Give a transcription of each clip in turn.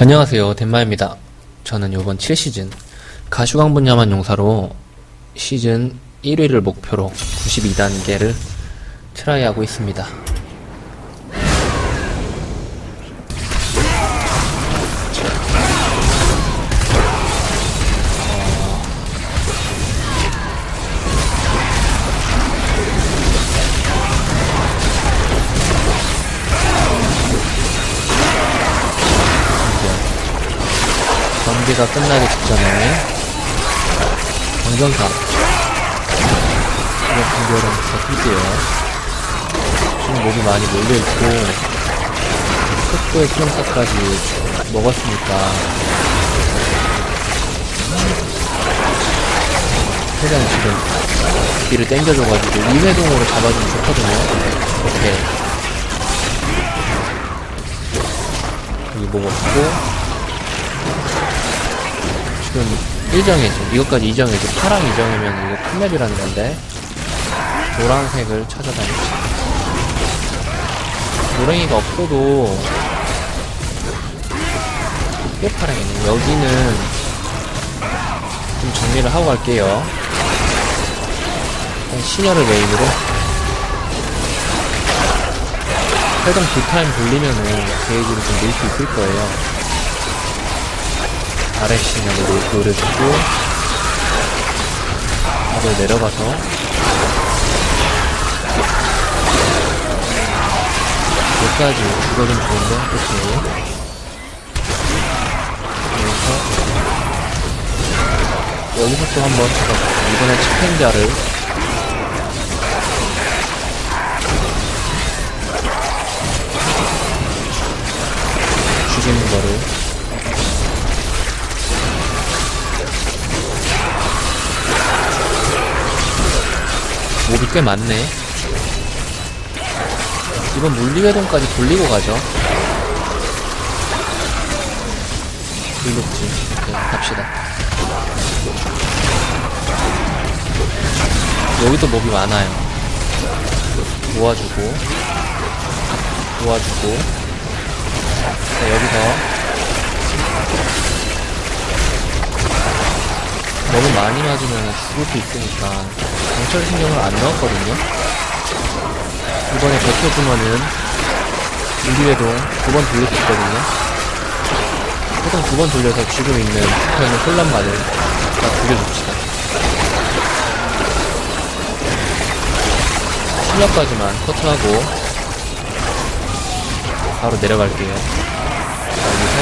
안녕하세요. 덴마입니다. 저는 이번 7시즌 가슈강 분야만 용사로 시즌 1위를 목표로 92단계를 트라이하고 있습니다 경기가 끝나기 직전에. 강전사 이거 공격은 버틸게요. 지금 목이 많이 몰려있고 속도의 수용사까지 먹었으니까. 최대한 지금 뒤를 당겨줘가지고 이회동으로 잡아주면 좋거든요. 이렇게 여기 먹었고 지금 1정해줘. 이것까지 2정해줘. 파랑 2정이면 이거 큰 맵이라는 건데. 노란색을 찾아다니지. 노랭이가 없어도 꽤 파랑이네. 여기는 좀 정리를 하고 갈게요. 시녀를 메인으로. 해동 두 타임 돌리면은 게이지를 좀낼수 있을 거예요. 아래 시간으로 노려주고 다들 내려가서. 여기까지 죽어주면 좋은데 그치? 여기서 여기서 또 한번 잡아볼게요 이번에 치펜자를 꽤 많네. 이번 물리회동까지 돌리고 가죠. 불룩지. 이렇게 갑시다. 여기도 몹이 많아요. 모아주고, 모아주고, 자, 여기서 너무 많이 맞으면 죽을 수 있으니까 경찰 신경을 안 넣었거든요. 이번에 버텨주면은 인디회동 두 번 돌릴 수 있거든요. 보통 두 번 돌려서 지금 있는 스타일은 혼란만을 다 돌려줍시다. 실력까지만 커트하고 바로 내려갈게요. 여기서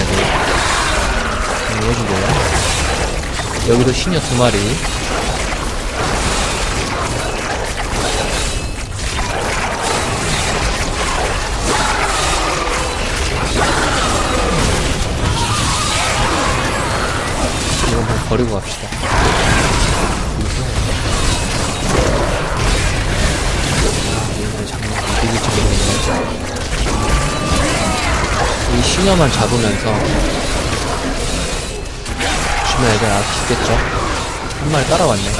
애들 정리해주고요. 여기도 시녀 두 마리. 이건 한번 버리고 갑시다. 이거 장난 되게 장난이네. 이 시녀만 잡으면서 주변 애들 알아서 죽겠죠? 한 마리 따라왔네.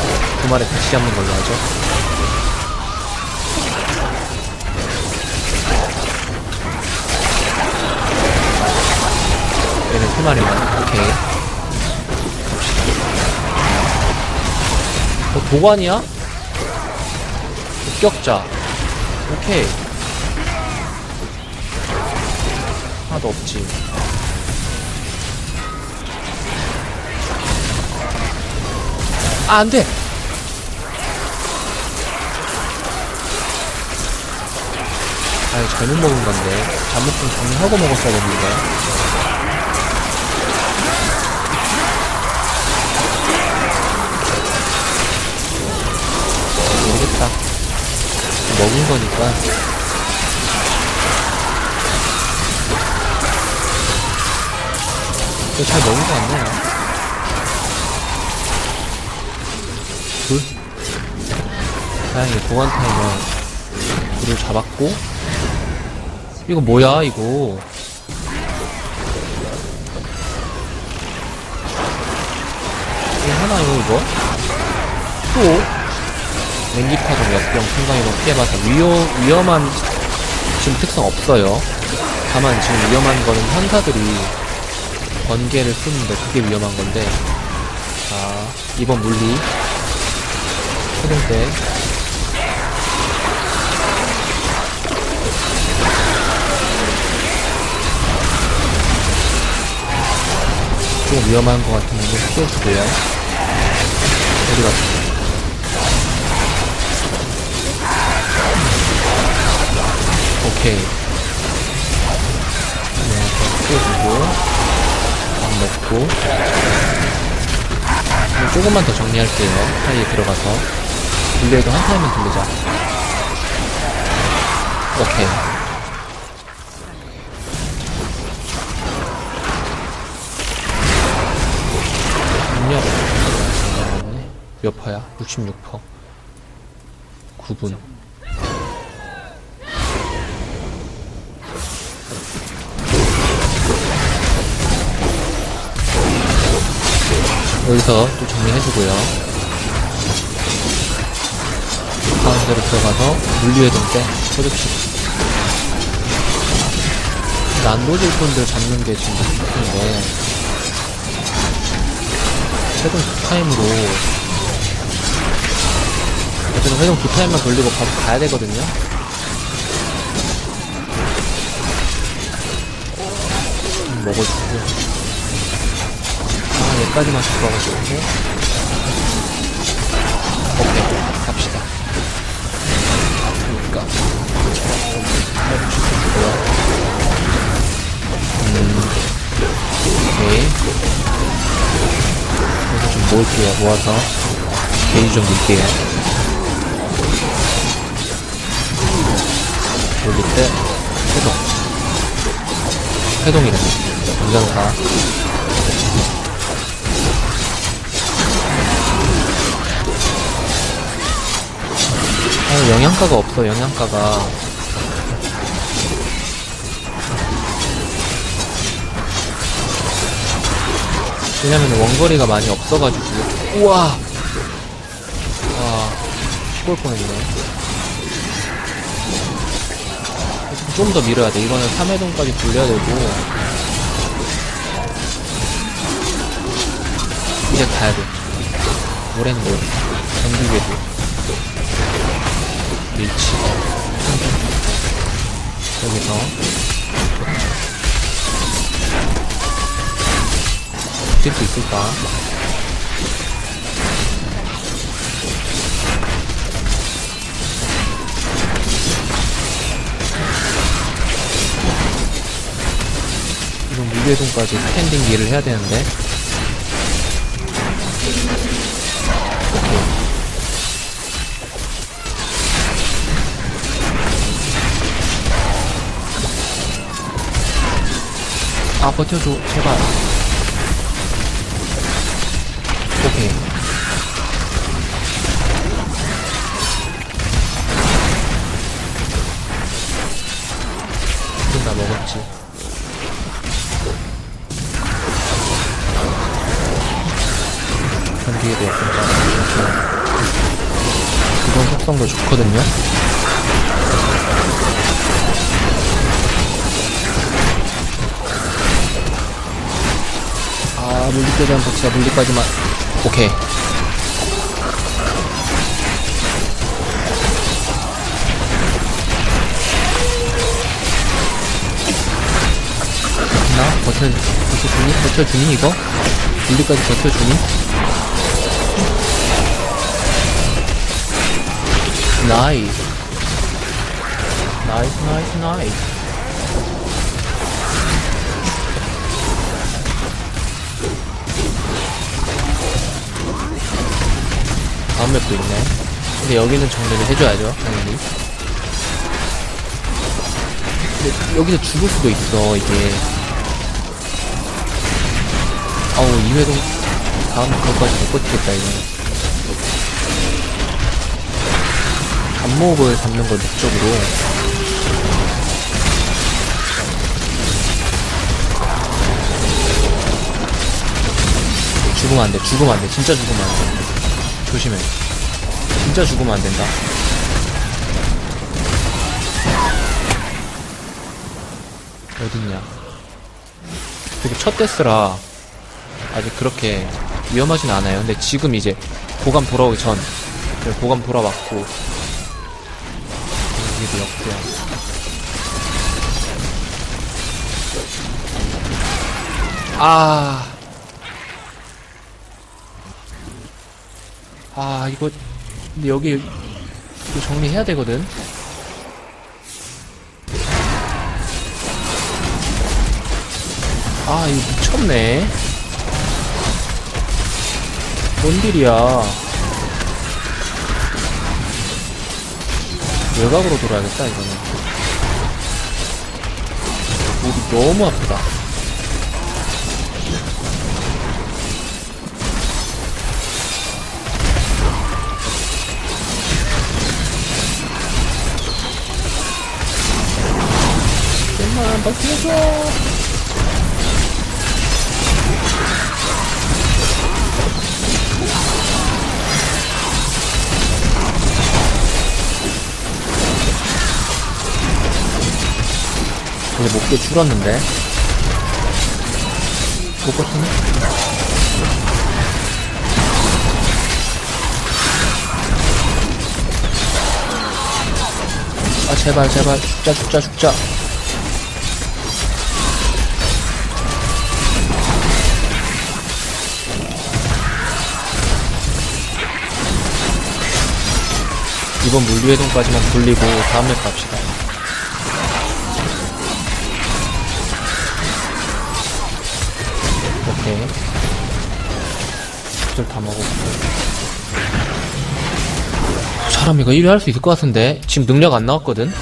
두 마리 같이 잡는 걸로 하죠. 얘는 세 마리만. 오케이. 어, 도관이야? 급격자. 오케이. 하나도 없지. 아, 안 돼! 아, 이거 잘못 먹은 건데. 잘못 좀 정리하고 먹었어야 됩니다. 모르겠다. 먹은 거니까. 잘 먹은 거 같네요. 다행히 보관 타이머 둘을 잡았고. 이거 뭐야 이거? 이거 하나요 이거? 또? 냉기파동 역병 순간이동 피해봐서 위험, 위험한 지금 특성 없어요. 다만 지금 위험한 거는 현사들이 번개를 쓰는데 그게 위험한 건데. 자 이번 물리. 해동 때 좀 위험한 것 같은 데 피해주고요. 어디 갔어? 오케이. 네, 피해주고, 밥 먹고. 조금만 더 정리할게요. 사이에 들어가서. 분리해도 한 타임은 돌리자. 오케이. 몇 퍼야? 66퍼. 9분. 여기서 또 정리해주고요. 가운데로 들어가서 물리회동 때 소득식. 난로질 분들 잡는 게 지금 목표인데, 최근 두 타임으로, 어쨌든 회동 두 타임만 돌리고 바로 가야 되거든요? 좀 먹어주고. 아, 여기까지만 가고 싶고. 오케이, 갑시다. 해주고요. 음, 오케이. 그래서 좀 모을게요, 모아서. 게이지 좀 밀게요. 때, 해동. 해동이네. 당장사. 아, 영양가가 없어, 영양가가. 왜냐면 원거리가 많이 없어가지고. 우와! 와, 죽을 뻔했네. 좀 더 밀어야 돼. 이거는 3회동까지 돌려야 되고. 이제 가야 돼. 오랜돌. 전기궤도. 밀치. 여기서. 버틸 수 있을까? 이건 무게동까지 스탠딩 딜을 해야 되는데. 아, 버텨줘. 제발. 전기에도 약간 이건 속성도 좋거든요. 아, 물리에 대한 복수가 물리까지만. 오케이. 나 버텨, 버텨주니? 버텨주니, 이거? 물리까지 버텨주니? 나이스. 나이스, 나이스, 나이스. 다음 맵도 있네. 근데 여기는 정리를 해줘야죠, 당연히. 근데 여기서 죽을 수도 있어, 이게. 어우, 2회동, 다음 그거까지 못 버티겠다, 이거. 잡목을 잡는 걸 목적으로. 죽으면 안 돼, 죽으면 안 돼, 진짜 죽으면 안 돼. 조심해. 진짜 죽으면 안 된다. 어딨냐. 그리고 첫 데스라 아직 그렇게 위험하진 않아요. 근데 지금 이제 고감 돌아오기 전, 그래, 고감 돌아왔고, 여기도 역대야. 아. 아, 이거, 근데 여기, 이거 정리해야 되거든? 아, 이거 미쳤네. 뭔 일이야. 외곽으로 돌아야겠다, 이거는. 목이 너무 아프다. 좀만 버텨줘. 근데 목표 줄었는데. 못 버티네 아 제발 제발. 죽자 죽자 죽자. 이번 물류회동까지만 돌리고 다음 맵 갑시다 오케이. 구절 다 먹었고. 사람 이거 1위 할 수 있을 것 같은데? 지금 능력 안 나왔거든?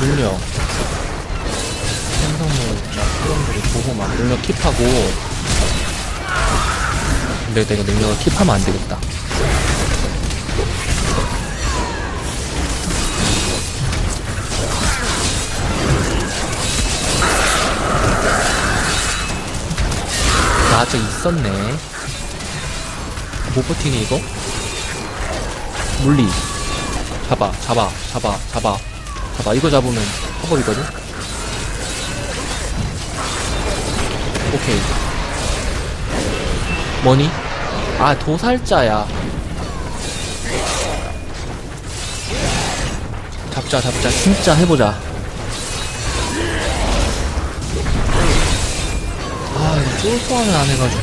능력. 생성물자, 프롬들이 보호막. 능력 킵하고. 근데 내가 능력을 킵하면 안 되겠다. 아직 있었네. 못 버티니, 이거? 물리. 잡아, 잡아, 잡아, 잡아. 잡아. 이거 잡으면 커버리거든? 오케이. 뭐니? 아, 도살자야. 잡자, 잡자. 진짜 해보자. 쫄소하면 안 해가지고.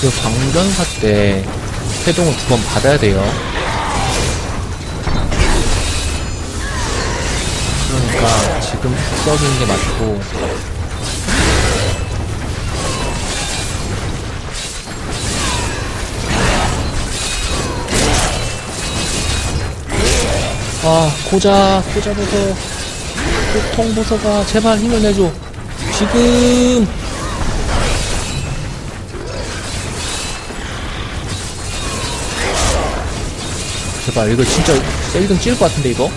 그 방전사 때 회동을 두 번 받아야 돼요. 그러니까 지금 썩이는 게 맞고 아, 고자, 고자 보소. 고통 보소가 제발 힘을 내줘. 지금. 제발, 이거 진짜 셀등 찔것 같은데, 이거?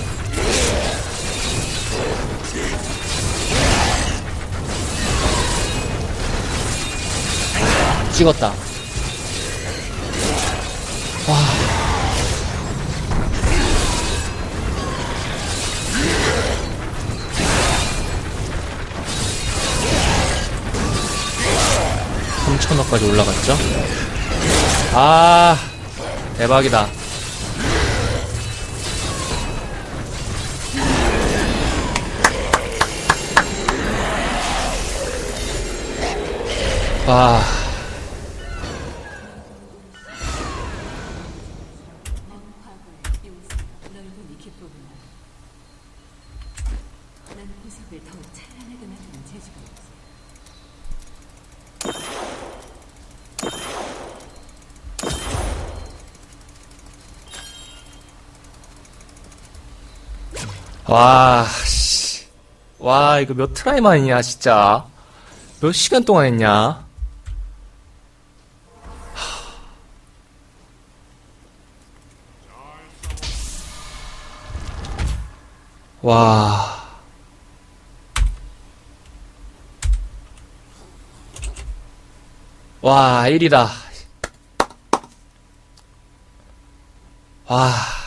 찍었다. 삼천억까지 올라갔죠? 아, 대박이다. 와, 와, 이거 몇 트라이 만이냐, 진짜. 몇 시간 동안 했냐? 와. 와, 1이다. 와.